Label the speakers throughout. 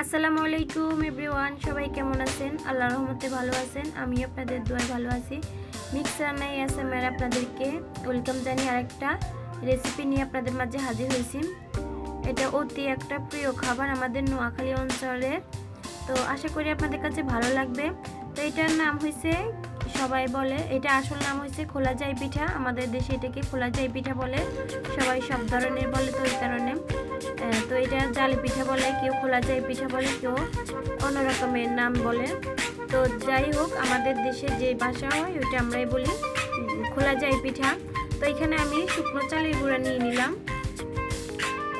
Speaker 1: আসসালামু আলাইকুম এভরিওয়ান, সবাই কেমন আছেন? আল্লাহ রহমতে ভালো আছেন আমি আপনাদের দোয়ায় ভালো আছি। মিক্স রান্নায় এসএমআর আপনাদেরকে ওয়েলকাম জানিয়ে আরেকটা রেসিপি নিয়ে আপনাদের মাঝে হাজির হয়েছি। এটা অতি একটা প্রিয় খাবার আমাদের নোয়াখালী অঞ্চলের। তো আশা করি আপনাদের কাছে ভালো লাগবে। তো এটার নাম হয়েছে সবাই বলে, এটা আসল নাম হয়েছে খোলা যাই পিঠা। আমাদের দেশে এটাকে খোলা যাই পিঠা বলে। সবাই সব ধরনের বলে তো ওই কারণে। এটা জালি পিঠা বলে, কেউ খোলা যাই পিঠা বলে, কেউ অন্য রকমের নাম বলে। তো যাই হোক, আমাদের দেশে যে ভাষা হয়, ওইটা আমরাই বলি, খোলা যাই পিঠা। তো এখানে আমি শুকনো চালের গুঁড়া নিয়ে নিলাম।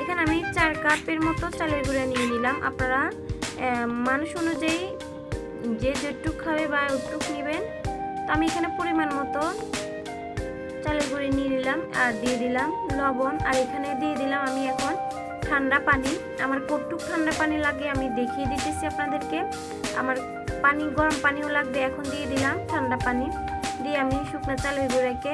Speaker 1: এখানে আমি চার কাপের মতো চালের গুঁড়া নিয়ে নিলাম। আপনারা মানুষ অনুযায়ী যে যেটুক খাবে বা ওটুক নেবেন, তো আমি এখানে পরিমাণ মতো চালের গুঁড়ি নিয়ে নিলাম আর দিয়ে দিলাম লবণ। আর এখানে দিয়ে দিলাম আমি এখন ঠান্ডা পানি, আমার কটুক ঠান্ডা পানি লাগে, আমি দেখিয়ে দিতেছি আপনাদেরকে। আমার পানি, গরম পানিও লাগবে, এখন দিয়ে দিলাম ঠান্ডা পানি। দিয়ে আমি শুকনো চালের গুঁড়াকে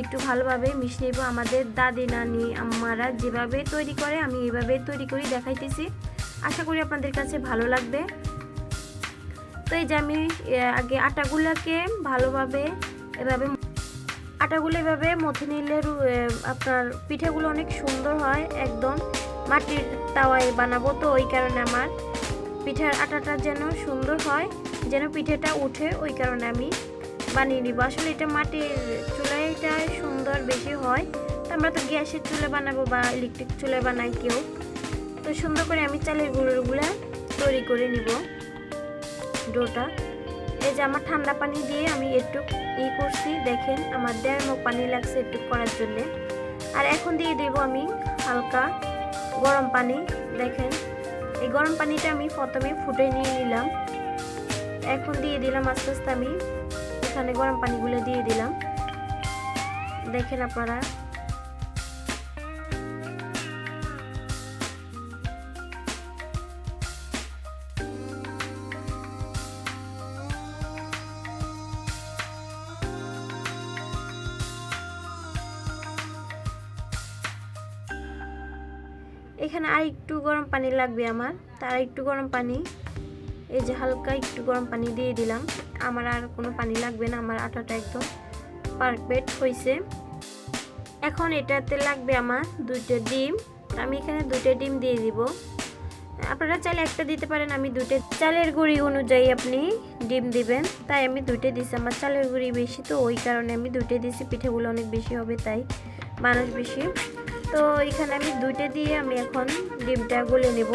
Speaker 1: একটু ভালোভাবে মিশিয়ে নেব। আমাদের দাদি, নানি আমারা যেভাবে তৈরি করে, আমি এইভাবে তৈরি করি দেখাইতেছি। আশা করি আপনাদের কাছে ভালো লাগবে। তো এই যে আমি আগে আটাগুলাকে ভালোভাবে এভাবে আটাগুলো এভাবে মথে নিলে আপনার পিঠাগুলো অনেক সুন্দর হয়, একদম। মাটির তাওয়ায় বানাবো। তো ওই কারণে আমার পিঠার আটাটা যেন সুন্দর হয়, যেন পিঠেটা উঠে, ওই কারণে আমি বানিয়ে নিব। আসলে এটা মাটির চুলাইটা সুন্দর বেশি হয়। তো আমরা তো গ্যাসের চুলে বানাবো বা ইলেকট্রিক চুলে বানাই কেউ। তো সুন্দর করে আমি চালের গুঁড়োগুলো তৈরি করে নিব ডোটা। এই যে আমার ঠান্ডা পানি দিয়ে আমি একটু ই করছি, দেখেন আমার দেড় মগ পানি লাগছে একটু করার জন্যে। আর এখন দিয়ে দেব আমি হালকা গরম পানি, দেখেন। এই গরম পানিটা আমি প্রথমে ফুটে নিয়ে নিলাম। এখন দিয়ে দিলাম আস্তে আস্তে আমি এখানে গরম পানিগুলো দিয়ে দিলাম। দেখেন আপনারা। এখানে আর একটু গরম পানি লাগবে আমার। তার একটু গরম পানি। এই যে হালকা একটু গরম পানি দিয়ে দিলাম। আমার আর কোনো পানি লাগবে না, আমার আটাটা একদম পারফেক্ট হয়েছে এখন এটাতে লাগবে আমার দুইটা ডিম। আমি এখানে দুইটা ডিম দিয়ে দিব। আপনারা চাইলে একটা দিতে পারেন, আমি দুটো চালের গুঁড়ি অনুযায়ী আপনি ডিম দিবেন। তাই আমি দুটো দিছি, আমার চালের গুঁড়ি বেশি, তো ওই কারণে আমি দুইটা দিছি। পিঠেগুলো অনেক বেশি হবে, তাই মানুষ বেশি তো এখানে আমি দুইটা দিয়ে আমি এখন ডিমটা গুলে নেব।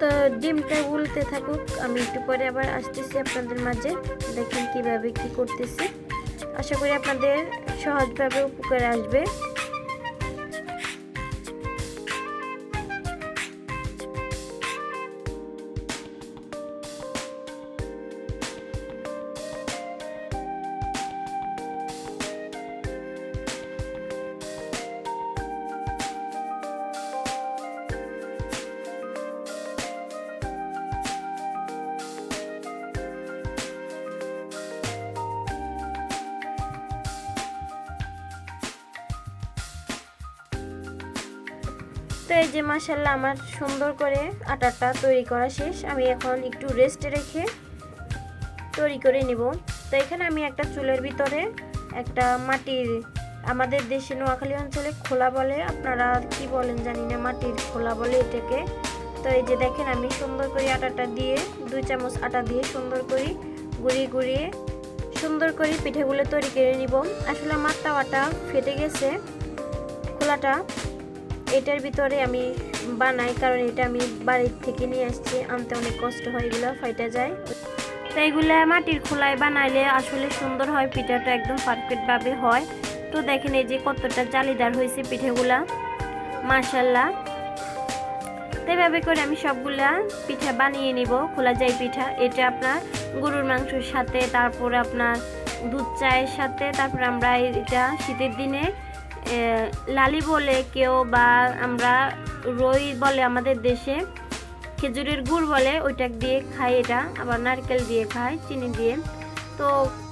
Speaker 1: তো ডিমটা গুলতে থাকুক, আমি একটু পরে আবার আসতেছি আপনাদের মাঝে, দেখেন কীভাবে কি করতেছি। আশা করি আপনাদের সহজভাবে উপকারে আসবে। তো এই যে মাসাল্লাহ আমার সুন্দর করে আটাটা তৈরি করা শেষ। আমি এখন একটু রেস্টে রেখে তৈরি করে নিব। তো এখানে আমি একটা চুলের ভিতরে একটা মাটির, আমাদের দেশে নোয়াখালী অঞ্চলে খোলা বলে, আপনারা কি বলেন জানি না, মাটির খোলা বলে এটাকে। তো এই যে দেখেন আমি সুন্দর করে আটাটা দিয়ে, দুই চামচ আটা দিয়ে সুন্দর করে গুঁড়িয়ে গুঁড়িয়ে সুন্দর করে পিঠেগুলো তৈরি করে নিব। আসলে আমার তাওয়াটা ফেটে গেছে, খোলাটা। এটার ভিতরে আমি বানাই, কারণ এটা আমি বাড়ির থেকে নিয়ে আসছি। আনতে অনেক কষ্ট হয়, এগুলো ফাইটা যায়। তো এগুলা মাটির খোলায় বানাইলে আসলে সুন্দর হয়, পিঠাটা একদম পারফেক্টভাবে হয়। তো দেখেন এই যে কতটা জালিদার হয়েছে পিঠেগুলা। মার্শাল্লাহ তো এভাবে করে আমি সবগুলা পিঠা বানিয়ে নিব, খোলা যায় পিঠা। এটা আপনার গরুর মাংসের সাথে, তারপরে আপনার দুধ চায়ের সাথে, তারপরে আমরা এটা শীতের দিনে লালি বলে কেউ বা আমরা রই বলে আমাদের দেশে, খেজুরের গুড় বলে ওইটা দিয়ে খাই এটা, আবার নারকেল দিয়ে খাই, চিনি দিয়ে। তো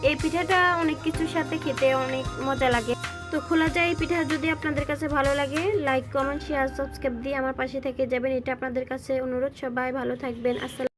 Speaker 1: এই পিঠাটা অনেক কিছুর সাথে খেতে অনেক মজা লাগে। তো খোলা যায় এই পিঠা যদি আপনাদের কাছে ভালো লাগে লাইক কমেন্ট শেয়ার সাবস্ক্রাইব দিয়ে আমার পাশে থেকে যাবেন। এটা আপনাদের কাছে অনুরোধ, সবাই ভালো থাকবেন। আসসালাম